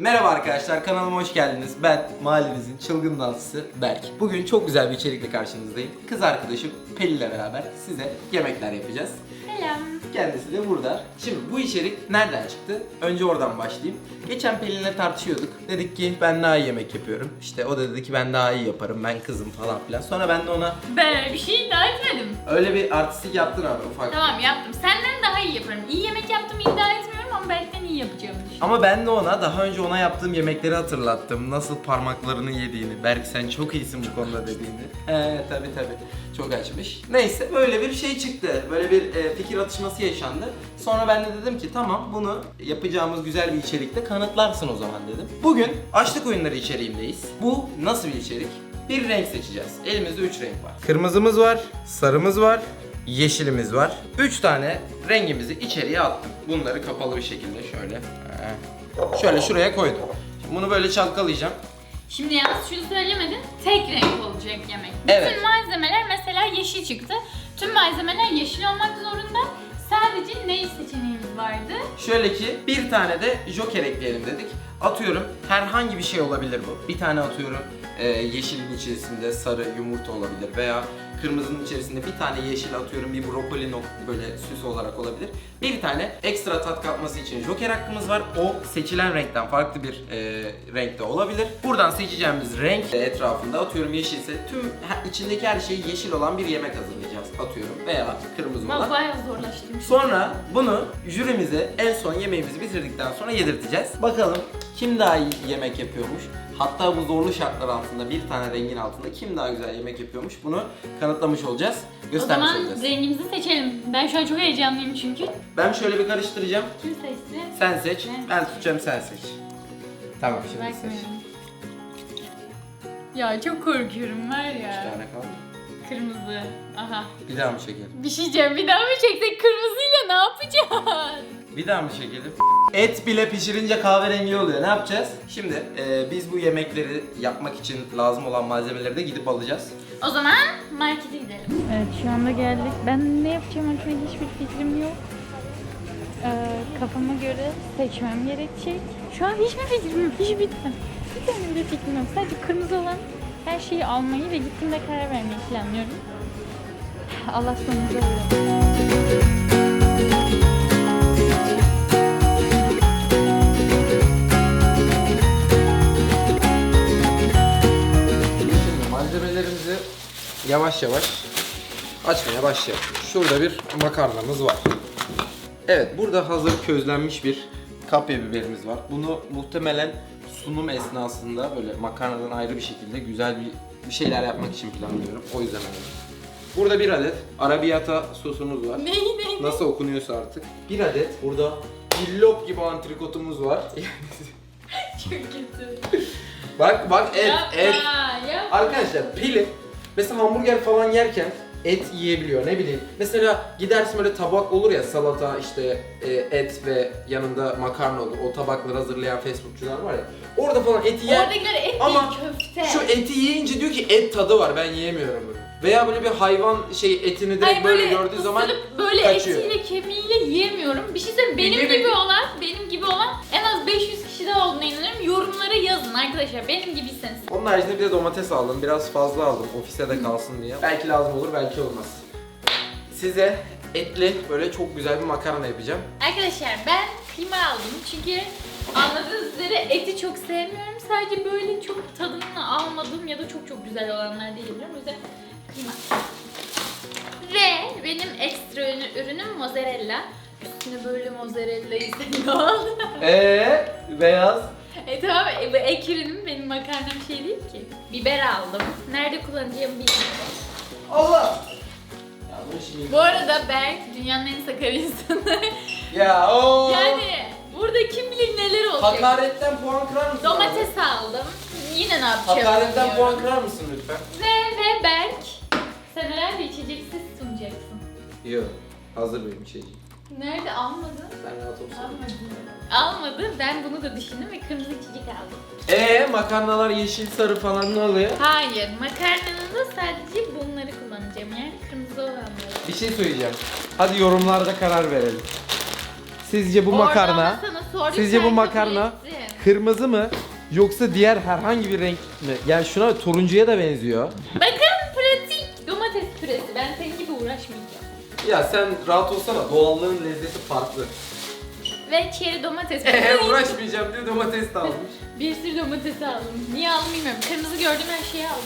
Merhaba arkadaşlar kanalıma hoş geldiniz. Ben mahallemizin çılgın dansçısı Berk. Bugün çok güzel bir içerikle karşınızdayım. Kız arkadaşım Pelin ile beraber size yemekler yapacağız. Selam. Kendisi de burada. Şimdi bu içerik nereden çıktı? Önce oradan başlayayım. Geçen Pelin'le tartışıyorduk. Dedik ki ben daha iyi yemek yapıyorum. İşte o da dedi ki ben daha iyi yaparım. Ben kızım falan filan. Sonra ben de ona Ben öyle bir şey iddia etmedim. öyle bir artistik yaptın abi ufak. Tamam yaptım. Senden daha iyi yaparım. İyi yemek yaptım iddia etmiyorum ama belki iyi yapacağımı düşünüyorum. Ama ben de ona daha önce ona yaptığım yemekleri hatırlattım. Nasıl parmaklarını yediğini. Berk sen çok iyisin bu konuda dediğini. He tabi tabi. Çok açmış. Neyse böyle bir şey çıktı. Böyle bir e, fikir atışması yaşandı. Sonra ben de dedim ki tamam bunu yapacağımız güzel bir içerikte kanıtlarsın o zaman dedim. Bugün açlık oyunları içeriğindeyiz. Bu nasıl bir içerik? Bir renk seçeceğiz. Elimizde 3 renk var. Kırmızımız var, sarımız var, yeşilimiz var. 3 tane rengimizi içeriye attım. Bunları kapalı bir şekilde şöyle. Şöyle şuraya koydum. Şimdi bunu böyle çalkalayacağım. Şimdi yalnız şunu söylemedin. Tek renk olacak yemek. Bütün Evet. malzemeler mesela yeşil çıktı. Tüm malzemeler yeşil olmak zorunda. Sadece ne seçeneğimiz vardı? Şöyle ki bir tane de joker ekleyelim dedik. Atıyorum herhangi bir şey olabilir bu. Bir tane atıyorum e, yeşilin içerisinde sarı yumurta olabilir veya kırmızının içerisinde bir tane yeşil atıyorum bir brokoli nok- böyle süs olarak olabilir. Bir tane ekstra tat katması için joker hakkımız var. O seçilen renkten farklı bir e, renkte olabilir. Buradan seçeceğimiz renk etrafında atıyorum yeşilse tüm içindeki her şeyi yeşil olan bir yemek hazırlayacağız atıyorum veya kırmızı olan. Bayağı zorlaştırmış. Sonra bunu jürimize en son yemeğimizi bitirdikten sonra yedirteceğiz. Bakalım kim daha iyi yemek yapıyormuş. Hatta bu zorlu şartlar altında bir tane rengin altında kim daha güzel yemek yapıyormuş bunu kanıtlamış olacağız. O Göstermiş zaman olacağız. rengimizi seçelim. Ben şu an çok heyecanlıyım çünkü. Ben şöyle bir karıştıracağım. Kim seçti? Sen seç. Ben- Ben tutacağım sen seç. Tamam şimdi seç. Bakmıyorum. Ya çok korkuyorum var Bir ya. tane kaldı. Kırmızı. Aha. Bir daha mı çekelim? Bir şey diyeceğim. Bir daha mı çeksek kırmızıyla ne yapacağız? Bir daha mı çekelim? Et bile pişirince kahverengi oluyor. Ne yapacağız? Şimdi e, biz bu yemekleri yapmak için lazım olan malzemeleri de gidip alacağız. O zaman markete gidelim. Evet şu anda geldik. Ben ne yapacağım hakkında hiçbir fikrim yok. Ee, kafama göre seçmem gerekecek. Şu an hiçbir fikrim yok. Hiç bitmem. Bir tane bile fikrim yok. Sadece kırmızı olan her şeyi almayı ve gittiğimde karar vermeyi planlıyorum. Allah sonumuzu verir. Yavaş yavaş açmaya başlayalım. Şurada bir makarnamız var. Evet, burada hazır közlenmiş bir kapya biberimiz var. Bunu muhtemelen sunum esnasında böyle makarnadan ayrı bir şekilde güzel bir bir şeyler yapmak için planlıyorum. O yüzden aldım. Burada bir adet arabiyata sosumuz var. Neyi neyi? Nasıl okunuyorsa artık. Bir adet burada illop gibi antrikotumuz var. Çok kötü. bak bak et Yapma, et. yapma. Arkadaşlar Pelin mesela hamburger falan yerken et yiyebiliyor ne bileyim. Mesela gidersin böyle tabak olur ya salata işte e, et ve yanında makarna olur. O tabakları hazırlayan fast var ya. Orada falan eti yer. Oradakiler et Ama değil köfte. Şu eti yiyince diyor ki et tadı var ben yiyemiyorum bunu. Veya böyle bir hayvan şey etini direkt Hayır, böyle, gördüğü zaman ısırıp böyle kaçıyor. etiyle kemiğiyle yiyemiyorum. Bir şey söyleyeyim benim Yemin- gibi olan, benim gibi olan en az 500 de olduğuna inanıyorum. Yorumlara yazın arkadaşlar benim gibiyseniz. Onun haricinde bir de domates aldım. Biraz fazla aldım ofise de kalsın diye. Belki lazım olur belki olmaz. Size etli böyle çok güzel bir makarna yapacağım. Arkadaşlar ben kıyma aldım çünkü anladığınız üzere eti çok sevmiyorum. Sadece böyle çok tadını almadığım ya da çok çok güzel olanlar diyebilirim. O yüzden kıyma. Ve benim ekstra ürün- ürünüm mozzarella. Üstüne böyle mozzarella'yı seviyorum. Eee beyaz. E tamam e, bu ek ürünüm benim makarnam şey değil ki. Biber aldım. Nerede kullanacağımı bilmiyorum. Allah! Bu arada Berk dünyanın en sakar insanı. Ya o. yani burada kim bilir neler olacak. Hakaretten puan kırar mısın? Domates aldım. Yine ne yapacağım Hakaretten puan kırar mısın lütfen? Ve ve Berk sen herhalde içeceksiz sunacaksın. Yok. Hazır benim içeceğim. Nerede almadın? Ben rahat. Almadın. Almadı. Ben bunu da düşündüm ve kırmızı içecek aldım. Eee makarnalar yeşil sarı falan ne oluyor? Hayır, makarnanın da sadece bunları kullanacağım. Yani kırmızı olanları. Bir şey söyleyeceğim. Hadi yorumlarda karar verelim. Sizce bu Oradan makarna sana sizce bu sen makarna- ettin. kırmızı mı yoksa diğer herhangi bir renk mi? Yani şuna turuncuya da benziyor. Bakın pratik domates püresi. Ben senin gibi uğraşmayacağım. Ya sen rahat olsana doğallığın lezzeti farklı. Ve çeri domates. uğraşmayacağım diye domates de almış. bir sürü domates aldım. Niye aldım bilmiyorum. Kırmızı gördüğüm her şeyi aldım.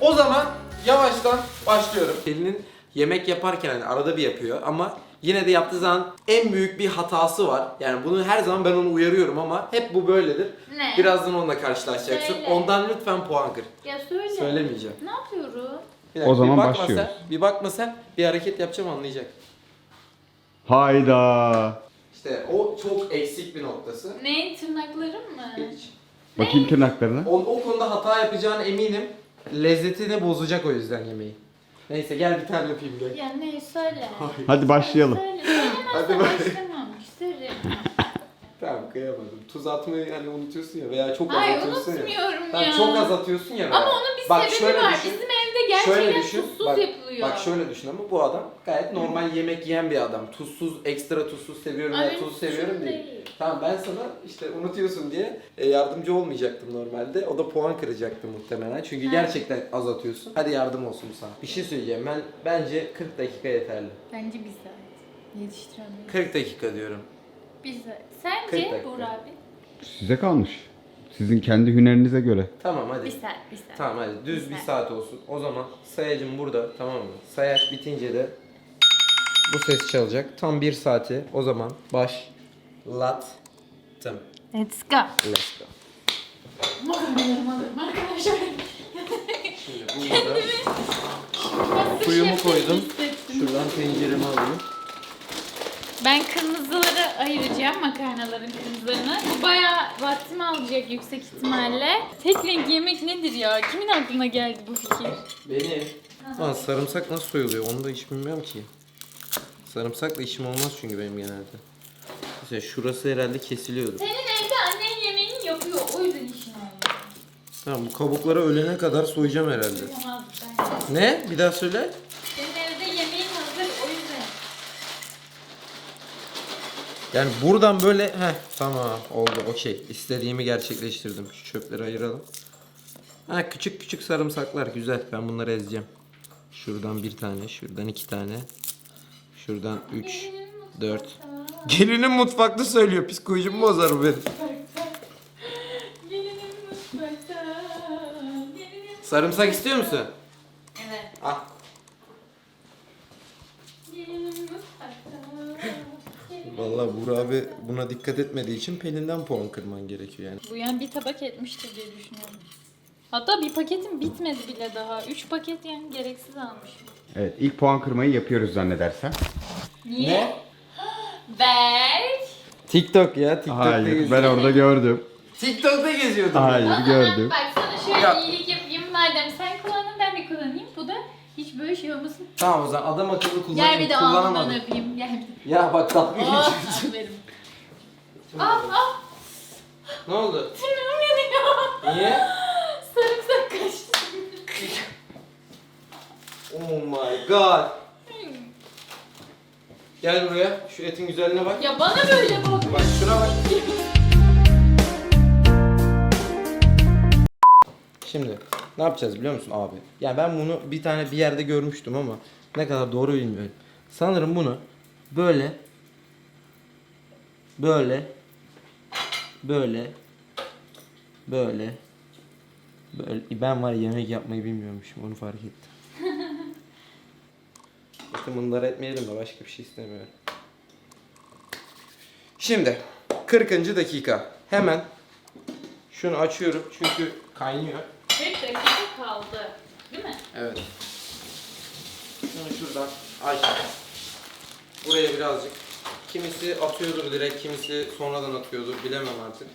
O zaman yavaştan başlıyorum. Pelin'in yemek yaparken hani arada bir yapıyor ama yine de yaptığı zaman en büyük bir hatası var. Yani bunu her zaman ben onu uyarıyorum ama hep bu böyledir. Ne? Birazdan onunla karşılaşacaksın. Söyle. Ondan lütfen puan kır. Ya söyle. Söylemeyeceğim. Ne yapıyorum? Bir O zaman bir bakma başlıyoruz. Sen, bir bakma sen bir hareket yapacağım anlayacak. Hayda. İşte o çok eksik bir noktası. Ne? Tırnaklarım mı? Hiç. Bakayım tırnaklarına. O, o konuda hata yapacağına eminim. Lezzetini bozacak o yüzden yemeği. Neyse gel bir tane yapayım gel. Ya ne söyle. Hadi başlayalım. Söyle. Hadi bak. başlamam. Söyle. Tamam kıyamadım. Tuz atmayı hani unutuyorsun ya veya çok az Hayır atıyorsun ya. unutmuyorum Tamam, ya. çok az atıyorsun ya. Ama veya. onun bir Bak sebebi şöyle var. düşün. Bizim evde gerçekten Şöyle düşün. tuzsuz bak, yapılıyor. Bak şöyle düşün ama bu adam gayet normal yemek yiyen bir adam. Tuzsuz, ekstra tuzsuz seviyorum Ay, benim tuz seviyorum tuzum değil. değil. Tamam ben sana işte unutuyorsun diye e, yardımcı olmayacaktım normalde. O da puan kıracaktı muhtemelen. Çünkü Ha. gerçekten az atıyorsun. Hadi yardım olsun sana. Bir şey söyleyeceğim. Ben bence 40 dakika yeterli. Bence bir saat. Yetiştiremiyorum. 40 dakika diyorum. Bir saat. 40 Sence dakika. Buğra abi? Size kalmış. Sizin kendi hünerinize göre. Tamam hadi. Bir saat, bir saat. Tamam hadi düz bir saat. saat olsun. O zaman sayacım burada tamam mı? Sayaç bitince de bu ses çalacak. Tam bir saati o zaman başlattım. Let's go. Let's go. Makarnalarımı alırım arkadaşlar. Şimdi burada Suyumu koydum. şuradan tenceremi alayım. Ben kırmızıları ayıracağım makarnaların kırmızılarını. Bu bayağı vaktimi alacak yüksek ihtimalle. Tek renk yemek nedir ya? Kimin aklına geldi bu fikir? Benim. Lan sarımsak nasıl soyuluyor onu da hiç bilmiyorum ki. Sarımsakla işim olmaz çünkü benim genelde. Mesela şurası herhalde kesiliyordu. Senin evde annen yemeğini yapıyor. O yüzden işin olmuyor. Tamam bu kabukları ölene kadar soyacağım herhalde. Yapamaz. Ne? Bir daha söyle. Senin evde yemeğin hazır o yüzden. Yani buradan böyle heh tamam oldu okey. İstediğimi gerçekleştirdim. Şu çöpleri ayıralım. Ha küçük küçük sarımsaklar güzel. Ben bunları ezeceğim. Şuradan bir tane, şuradan iki tane. Şuradan üç, dört. Gelinin mutfakta söylüyor. Psikolojimi bozar bu benim. Sarımsak istiyor musun? Evet. Al. Gelinim mutfakta. Gelinim- Vallahi Buğra buna dikkat etmediği için Pelin'den puan kırman gerekiyor yani. Bu yani bir tabak etmiştir diye düşünüyorum. Hatta bir paketim bitmedi bile daha. Üç paket yani gereksiz almışım. Evet ilk puan kırmayı yapıyoruz zannedersem. Niye? Berk. TikTok ya. TikTok'ta Hayır geziyor. ben orada gördüm. TikTok'ta geziyordum. O Hayır zaman gördüm. bak sana şöyle Ya. iyilik yapayım. Madem sen kullandın ben de kullanayım. Bu da hiç böyle şey olmasın. Tamam o zaman adam akıllı Gel kullanayım. bir de alnından Kullanamadım. öpeyim. Gel bir de. Ya bak tatlı. Oh, aferin. Ah ah. ne oldu? Tırnağım yanıyor. Niye? Sarımsak kaçtı. Oh my god. Gel buraya. Şu etin güzelliğine bak. Ya bana böyle bak. Bak şuna bak. Şimdi ne yapacağız biliyor musun abi? Ya ben bunu bir tane bir yerde görmüştüm ama ne kadar doğru bilmiyorum. Sanırım bunu böyle böyle böyle böyle böyle ben var yemek yapmayı bilmiyormuşum onu fark ettim. İşte bunları etmeyelim de başka bir şey istemiyorum. Şimdi 40. dakika. Hemen şunu açıyorum çünkü kaynıyor. 40 dakika kaldı. Değil mi? Evet. Şunu şuradan aç. Buraya birazcık. Kimisi atıyordur direkt, kimisi sonradan atıyordur bilemem artık.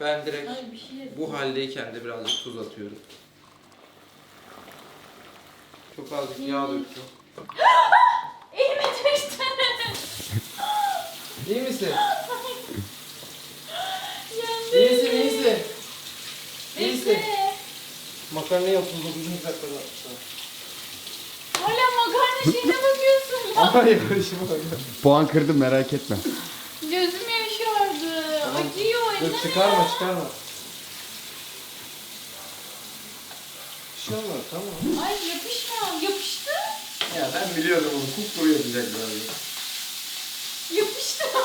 Ben direkt Ay bir şey bu haldeyken de birazcık tuz atıyorum. Çok azıcık yağ döktüm. Elime düştü. İyi misin? Yandı. İyisin, iyisin. İyisin. Bekle. Makarnayı 39. dakikada yaptım. Hala makarna şeyine bakıyorsun ya. Bak. Puan kırdım merak etme. Gözüm yaşardı. Acıyor Dur çıkarma çıkarma. Bir şey olmaz tamam. Ay yapışma. Yapıştı. Ya ben biliyordum onu. Kupkuru yapacaklar. Yapıştı.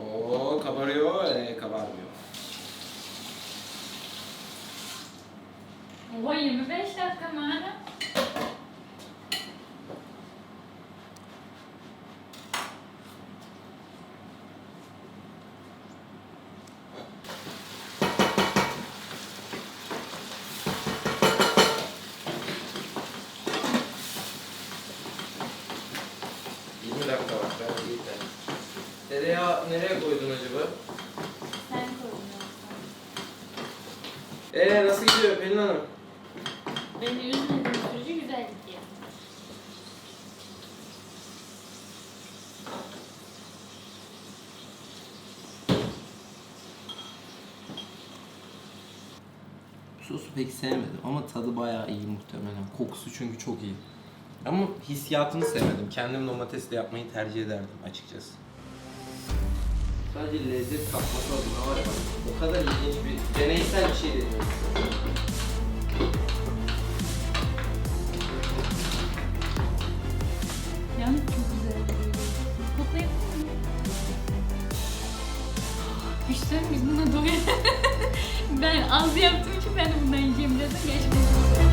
Oo kabarıyor. Ee, kabarmıyor. Oha 25 dakika mı Sosu pek sevmedim ama tadı bayağı iyi muhtemelen. Kokusu çünkü çok iyi. Ama hissiyatını sevmedim. Kendim domatesle yapmayı tercih ederdim açıkçası. Sadece lezzet katması adına var ya o kadar ilginç bir deneysel bir şey deniyorum. Yalnız çok güzel. Koklayabilir miyim? Güçten biz buna doyarız. ben az yaptığım için ben bundan yiyeceğim birazdan. Gerçekten çok güzel.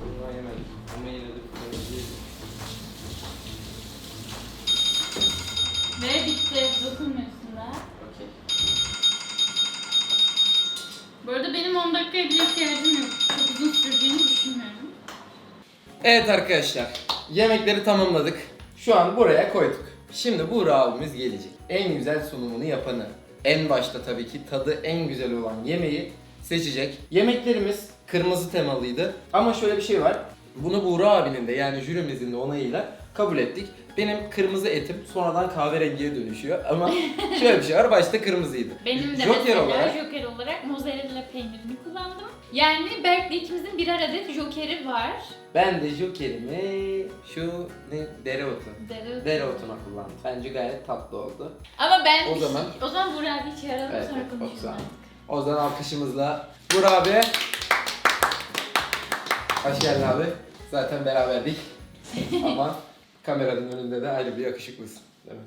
Bundan yemedim. Ama yine de bir tane yiyelim. Ve bitti. Dokunmuyorsun daha. Okey. Bu arada benim 10 dakikaya bile ihtiyacım yok. Çok uzun süreceğini düşünmüyorum. Evet arkadaşlar, yemekleri tamamladık. Şu an buraya koyduk. Şimdi Buğra abimiz gelecek. En güzel sunumunu yapanı. En başta tabii ki tadı en güzel olan yemeği seçecek. Yemeklerimiz kırmızı temalıydı. Ama şöyle bir şey var. Bunu Buğra abinin de yani jürimizin de onayıyla kabul ettik. Benim kırmızı etim sonradan kahverengiye dönüşüyor ama şöyle bir şey var başta kırmızıydı. Benim de Joker mesela olarak Joker olarak mozzarella peynirini kullandım. Yani Berk'le ikimizin birer adet Joker'i var. ben de jokerimi şu ne dereotu. Dereotu. Dereotuna kullandım. Bence gayet tatlı oldu. Ama ben O zaman- o zaman Burak abi çağıralım Evet, sonra konuşalım. O zaman alkışımızla Vur abi. Hoş geldin abi. Zaten beraberdik. Ama kameranın önünde de ayrı bir yakışıklısın. Değil mi?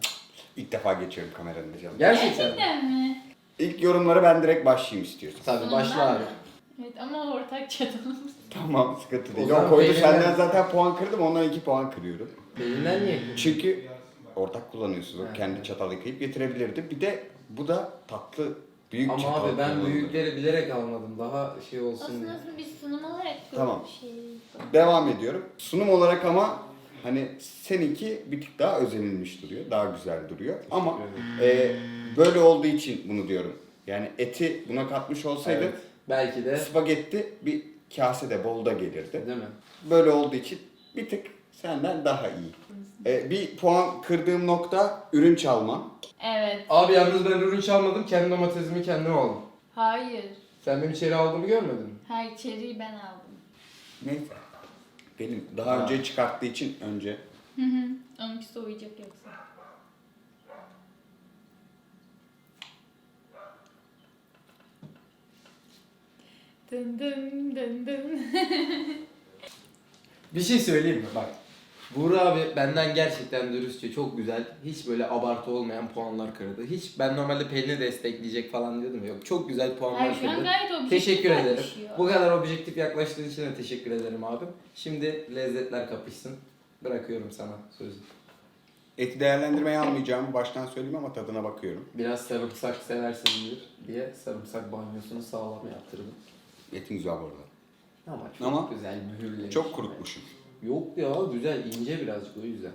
İlk defa geçiyorum kameranın canım. Gerçekten. Gerçekten mi? İlk yorumlara ben direkt başlayayım istiyorsun. Tabii başla abi. Evet ama ortak çatımız. Tamam sıkıntı değil. O zaman Yok koydu beğenilen- senden zaten puan kırdım ondan 2 puan kırıyorum. Belinden niye? Çünkü ortak kullanıyorsunuz. O kendi çatal yıkayıp getirebilirdi. Bir de bu da tatlı büyük Ama çatal abi ben kullanıldı. büyükleri bilerek almadım. Daha şey olsun Aslında diye. aslında bir sunum olarak böyle Tamam. bir şey. Devam ediyorum. Sunum olarak ama hani seninki bir tık daha özenilmiş duruyor. Daha güzel duruyor. Ama e, böyle olduğu için bunu diyorum. Yani eti buna katmış olsaydı Evet. Belki de spagetti bir kasede bolda gelirdi. değil mi? Böyle olduğu için bir tık senden daha iyi. E, bir puan kırdığım nokta ürün çalma. Evet. Abi yalnız ben ürün çalmadım. Kendi domatesimi kendim aldım. Hayır. Sen benim içeri aldığımı görmedin mi? Hayır içeriği ben aldım. Neyse. Benim daha Ha. önce çıkarttığı için önce Hı hı. Onunki soğuyacak yoksa. Dın dın dın dın. Bir şey söyleyeyim mi? Bak. Buğra abi benden gerçekten dürüstçe çok güzel, hiç böyle abartı olmayan puanlar kırdı. Hiç ben normalde Pelin'i destekleyecek falan diyordum. Yok çok güzel puanlar Hayır şu an kırdı. gayet objektif Teşekkür ederim. yaklaşıyor. Bu kadar objektif yaklaştığın için de teşekkür ederim abim. Şimdi lezzetler kapışsın. Bırakıyorum sana sözü. eti değerlendirmeye almayacağımı baştan söyleyeyim ama tadına bakıyorum. Biraz sarımsak seversindir diye sarımsak banyosunu sağlam yaptırdım. Etin güzel bu arada. Ama çok Ama güzel mühürlemiş. Çok kurutmuşum. Yok ya güzel ince birazcık o yüzden.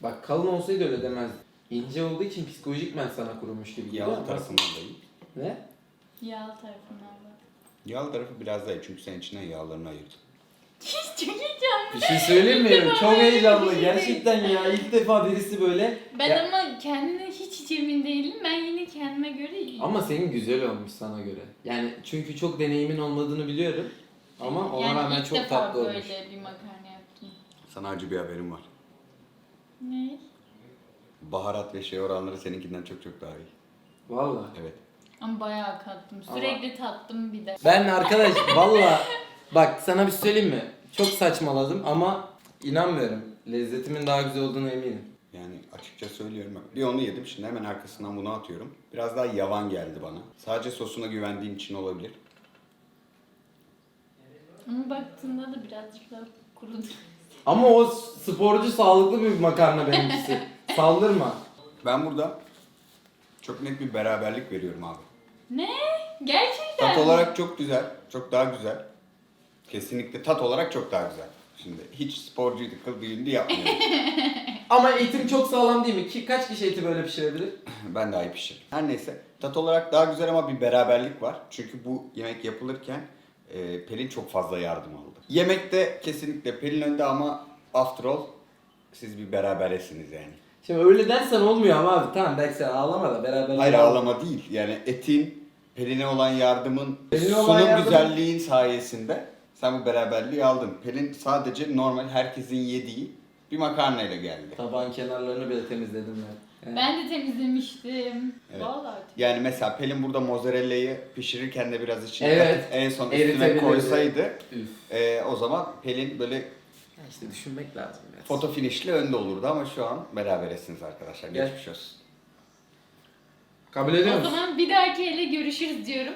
Bak kalın olsaydı öyle demezdim. İnce olduğu için psikolojik ben sana kurumuş gibi geliyor. Yağlı ama- tarafından da iyi. Ne? Yağ tarafından bak. Yağlı tarafı biraz daha iyi çünkü sen içinden yağlarını ayırdın. Çok heyecanlı. Bir şey söyleyeyim İlk mi? defa Çok böyle bir heyecanlı şey gerçekten ya. İlk defa birisi böyle. Ben Ya- ama kendine hiç hiç emin değilim. Ben yine kendime göre iyiyim. Ama senin güzel olmuş sana göre. Yani çünkü çok deneyimin olmadığını biliyorum. Ama ona yani rağmen ilk çok defa tatlı böyle olmuş. bir makarna yaptım. Sana acı bir haberim var. Ne? Baharat ve şey oranları seninkinden çok çok daha iyi. Valla. Evet. Ama bayağı kattım. Sürekli tattım bir de. Ben arkadaş valla bak sana bir şey söyleyeyim mi? Çok saçmaladım ama inanmıyorum. Lezzetimin daha güzel olduğuna eminim. Yani açıkça söylüyorum. Bak, bir onu yedim şimdi hemen arkasından bunu atıyorum. Biraz daha yavan geldi bana. Sadece sosuna güvendiğim için olabilir. Ama baktığında da birazcık daha kurudu. Ama o sporcu sağlıklı bir makarna benimkisi. Saldırma. Ben burada çok net bir beraberlik veriyorum abi. Ne? Gerçekten Tat mi? olarak çok güzel. Çok daha güzel. Kesinlikle tat olarak çok daha güzel. Şimdi hiç sporcuydu, kıl büyüğünü yapmıyorum. Ama eğitim çok sağlam değil mi? Ki kaç kişi eti böyle pişirebilir? ben daha iyi pişiririm. Her neyse. Tat olarak daha güzel ama bir beraberlik var. Çünkü bu yemek yapılırken e, Pelin çok fazla yardım aldı. Yemekte kesinlikle Pelin önde ama after all siz bir beraberesiniz yani. Şimdi öyle dersen olmuyor ama abi tamam belki sen ağlama da beraber Hayır olalım. ağlama değil. Yani etin, Pelin'e olan yardımın, Pelin'e olan sunum yardım- güzelliğin sayesinde sen bu beraberliği aldın. Pelin sadece normal herkesin yediği bir makarnayla geldi. Tabağın kenarlarını bile temizledim ben. Ben de temizlemiştim. Evet. Vallahi. Yani mesela Pelin burada mozzarella'yı pişirirken de biraz içine Evet. katıp en son üstüne Eritebilirdi. koysaydı Üf. e, o zaman Pelin böyle Ya işte düşünmek lazım biraz. foto finişle önde olurdu ama şu an beraberesiniz arkadaşlar. Gel. Geçmiş olsun. Kabul ediyor O musun? zaman bir dahaki ele görüşürüz diyorum.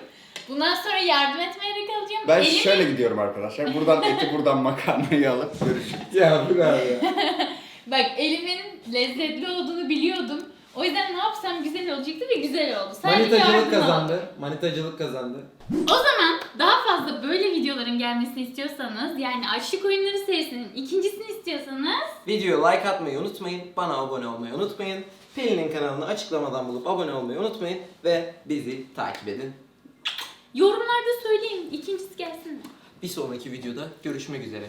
Bundan sonra yardım etmeye de kalacağım. Ben Elimi- şöyle gidiyorum arkadaşlar. Buradan eti buradan makarnayı alıp görüşürüz. Ya bu kadar ya. Bak elimin lezzetli olduğunu biliyordum. O yüzden ne yapsam güzel olacaktı ve güzel oldu. Sadece Manitacılık yardım kazandı. Manitacılık kazandı. O zaman daha fazla böyle videoların gelmesini istiyorsanız yani Açlık Oyunları serisinin ikincisini istiyorsanız Videoya like atmayı unutmayın. Bana abone olmayı unutmayın. Pelin'in kanalını açıklamadan bulup abone olmayı unutmayın. Ve bizi takip edin. yorumlarda söyleyin ikincisi gelsin? Bir sonraki videoda görüşmek üzere.